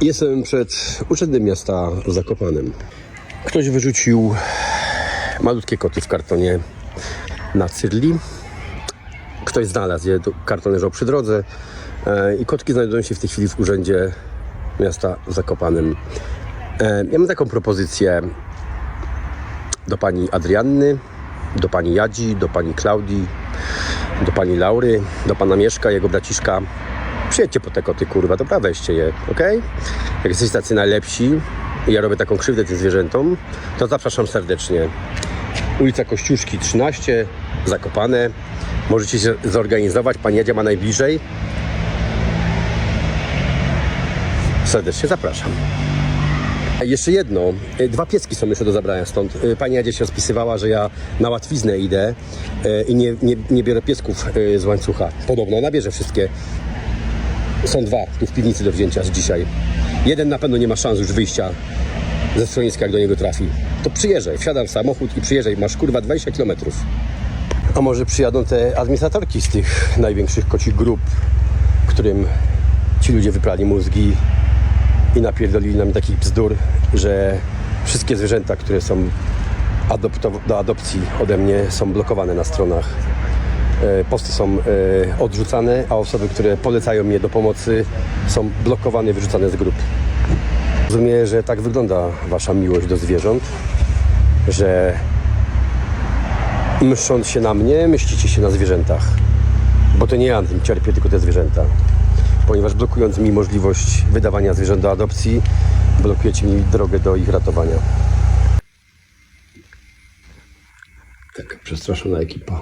Jestem przed urzędem miasta Zakopanem. Ktoś wyrzucił malutkie koty w kartonie na cyrli. Ktoś znalazł je, to karton leżał przy drodze e, i kotki znajdują się w tej chwili w urzędzie miasta Zakopanem. E, ja mam taką propozycję do pani Adrianny, do pani Jadzi, do pani Klaudii, do pani Laury, do pana Mieszka, jego braciszka. Przyjedźcie po te koty, kurwa, dobra, weźcie je, ok? Jak jesteście tacy najlepsi i ja robię taką krzywdę tym zwierzętom, to zapraszam serdecznie. Ulica Kościuszki 13, Zakopane. Możecie się zorganizować, pani Jadzia ma najbliżej. Serdecznie zapraszam. Jeszcze jedno, y, dwa pieski są jeszcze do zabrania stąd. Y, Pani Jadzia się rozpisywała, że ja na łatwiznę idę y, i nie, nie, nie biorę piesków z łańcucha. Podobno ona bierze wszystkie. Są dwa tu w piwnicy do wzięcia z dzisiaj. Jeden na pewno nie ma szans już wyjścia ze schroniska, jak do niego trafi. To przyjeżdżaj, wsiadam w samochód i przyjeżdżaj. Masz kurwa 20 km. A może przyjadą te administratorki z tych największych kocich grup, którym ci ludzie wyprali mózgi i napierdolili nam takich bzdur, że wszystkie zwierzęta, które są do adopcji ode mnie są blokowane na stronach. E, Posty są e, odrzucane, a osoby, które polecają mnie do pomocy są blokowane, wyrzucane z grup. Rozumiem, że tak wygląda wasza miłość do zwierząt, że mszcząc się na mnie, myślicie się na zwierzętach. Bo to nie ja na tym cierpię, tylko te zwierzęta. Ponieważ blokując mi możliwość wydawania zwierząt do adopcji, blokujecie mi drogę do ich ratowania. Taka przestraszona ekipa.